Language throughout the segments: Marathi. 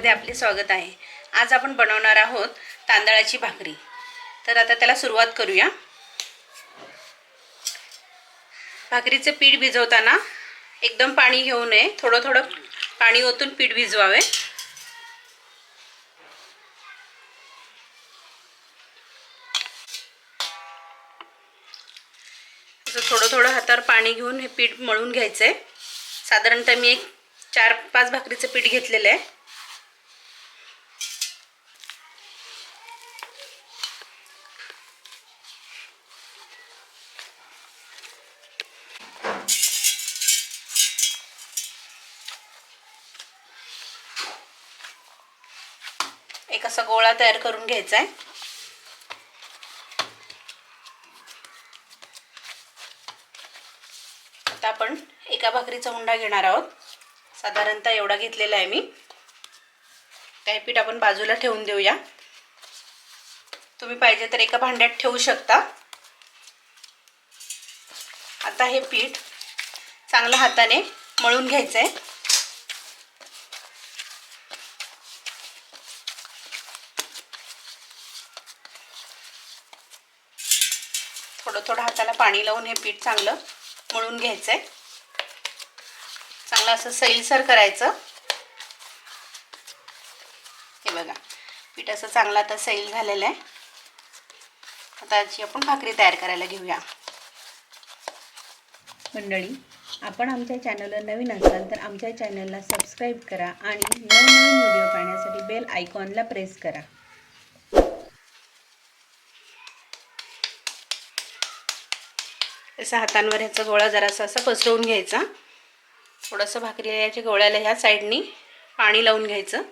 चॅनलमध्ये आपले स्वागत आहे. आज आपण बनवणार आहोत तांदळाची भाकरी. तर आता त्याला सुरुवात करूया. भाकरीचे पीठ भिजवताना एकदम पाणी घेऊ नये. थोडं थोडं पाणी ओतून पीठ भिजवावे. थोडं थोडं हातावर पाणी घेऊन हे पीठ मळून घ्यायचं आहे साधारणतः मी एक चार पाच भाकरीचं पीठ घेतलेलं आहे. एक असा गोळा तयार करून घ्यायचा आहे आता आपण एका भाकरीचा हुंडा घेणार आहोत. साधारणतः एवढा घेतलेला आहे मी. काही पीठ आपण बाजूला ठेवून देऊया. तुम्ही पाहिजे तर एका भांड्यात ठेवू शकता. आता हे पीठ चांगलं हाताने मळून घ्यायचं आहे थोडं थोडं हाताला पाणी लावून हे पीठ चांगलं मळून घ्यायचं आहे चांगलं असं सैलसर करायचं. हे बघा पीठ असं चांगलं आता सैल झालेलं आहे. आता याची आपण भाकरी तयार करायला घेऊया. मंडळी आपण आमच्या चॅनलला नवीन असाल तर आमच्या चॅनलला सबस्क्राईब करा आणि नवनवीन व्हिडिओ पाहण्यासाठी बेल आयकॉनला प्रेस करा. असं हातांवर ह्याचा गोळा जरासा असा पसरवून घ्यायचा. थोडंसं भाकरीला याच्या गोळ्याला ह्या साईडनी पाणी लावून घ्यायचं.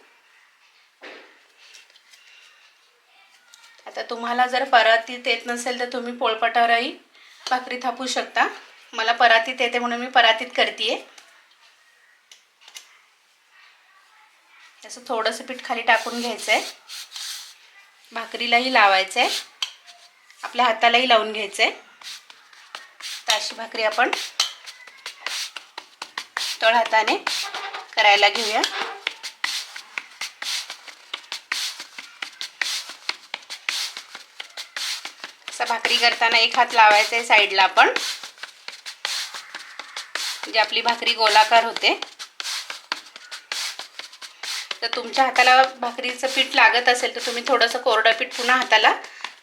आता तुम्हाला जर परातीत येत नसेल तर तुम्ही पोळपाटावरही भाकरी थापू शकता. मला परातीत येते म्हणून मी परातीत करते असं थोडंसं पीठ खाली टाकून घ्यायचं आहे भाकरीलाही लावायचं आहे आपल्या हातालाही लावून घ्यायचं आहे तर अशी भाकरी आपण तळ हाताने करायला घेऊया. असं भाकरी करताना एक हात लावायचा आहे साईडला आपण. म्हणजे आपली भाकरी गोलाकार होते. तर तुमच्या हाताला भाकरीचं पीठ लागत असेल तर तुम्ही थोडंसं कोरडं पीठ पुन्हा हाताला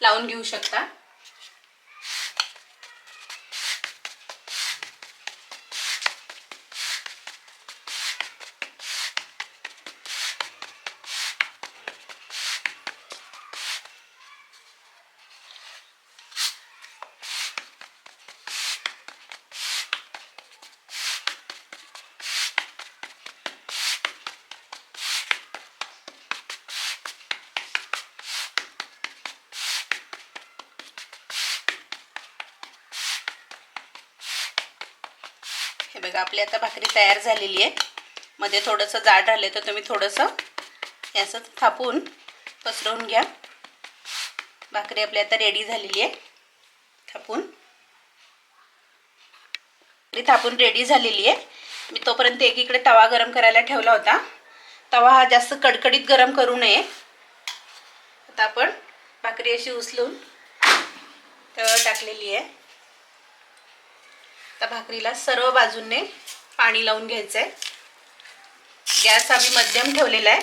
लावून घेऊ शकता. बघा आपली आता भाकरी तयार झालेली आहे. मध्ये थोडंसं जाड राहिलं तर तुम्ही थोडंसं हे असं थापून पसरवून घ्या. भाकरी आपली आता रेडी झालेली आहे. थापून. भाकरी थापून रेडी झालेली आहे. मी तोपर्यंत एकीकडे तवा गरम करायला ठेवला होता. तवा हा जास्त कडकडीत गरम करू नये. आता आपण भाकरी अशी उचलून तव्यावर टाकलेली आहे. आता भाकरीला सर्व बाजूने पाणी लावून घ्यायचं आहे गॅस आम्ही मध्यम ठेवलेला आहे.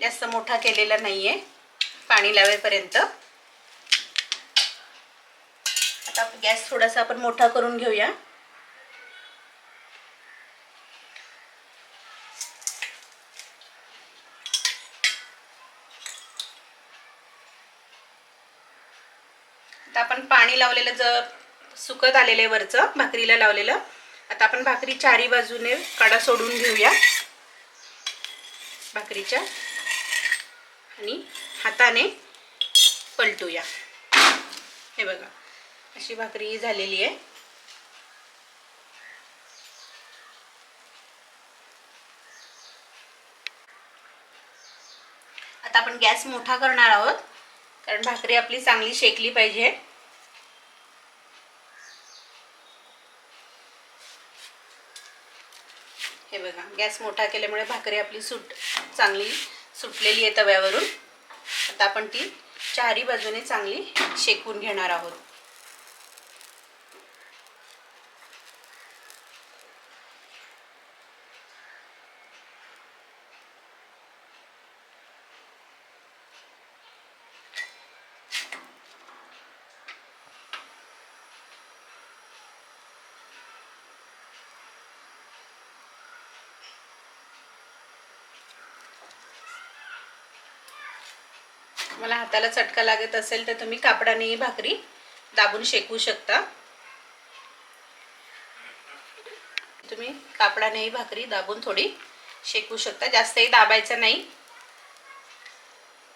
जास्त मोठा केलेला नाही आहे पाणी लावेपर्यंत. आता गॅस थोडासा आपण मोठा करून घेऊया. आता आपण पाणी लावलेलं जर सुकत आलेलं आहे वरचं भाकरीला लावलेलं. आता आपण भाकरी चारी बाजूने कडा सोडून घेऊया. भाकरीच्या. आणि हाताने पलटूया. हे बघा अशी भाकरी झालेली आहे. आता आपण गॅस मोठा करणार आहोत कारण भाकरी आपली चांगली शेकली पाहिजे. हे बघा गॅस मोठा केल्यामुळे भाकरी आपली सुट चांगली सुटलेली आहे तव्यावरून. आता आपण ती चारी बाजूने चांगली शेकून घेणार आहोत. मला हाताला चटका लागत असेल तर तुम्ही कापडाने ही भाकरी दाबून शेकू शकता. तुम्ही कापडाने ही भाकरी दाबून थोडी शेकू शकता. जास्तही दाबायचं नाही.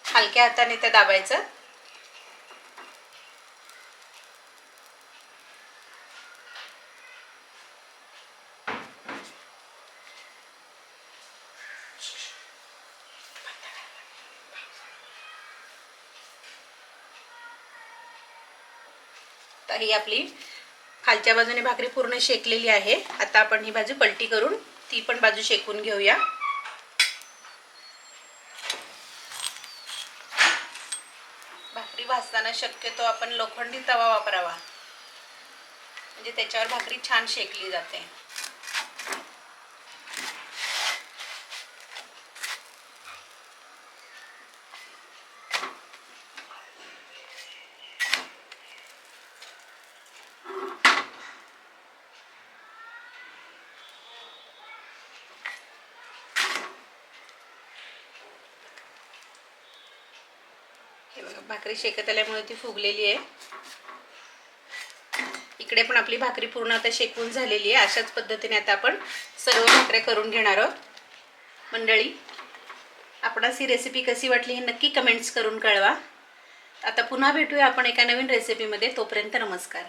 हलक्या हाताने त्या दाबायचं. तर ही आपली खालच्या बाजूने भाकरी पूर्ण शेकलेली आहे. आता आपण ही बाजू पलटी करून ती पण बाजू शेकून घेऊया. भाकरी भाजताना शक्यतो आपण लोखंडी तवा वापरावा. म्हणजे त्याच्यावर भाकरी छान शेकली जाते. हे बघा भाकरी शेकत आल्यामुळे ती फुगलेली आहे. इकडे पण आपली भाकरी पूर्ण आता शेकून झालेली आहे. अशाच पद्धतीने आता आपण सर्व भाकऱ्या करून घेणार आहोत. मंडळी आपणास ही रेसिपी कशी वाटली हे नक्की कमेंट्स करून कळवा. आता पुन्हा भेटूया आपण एका नवीन रेसिपीमध्ये तोपर्यंत नमस्कार.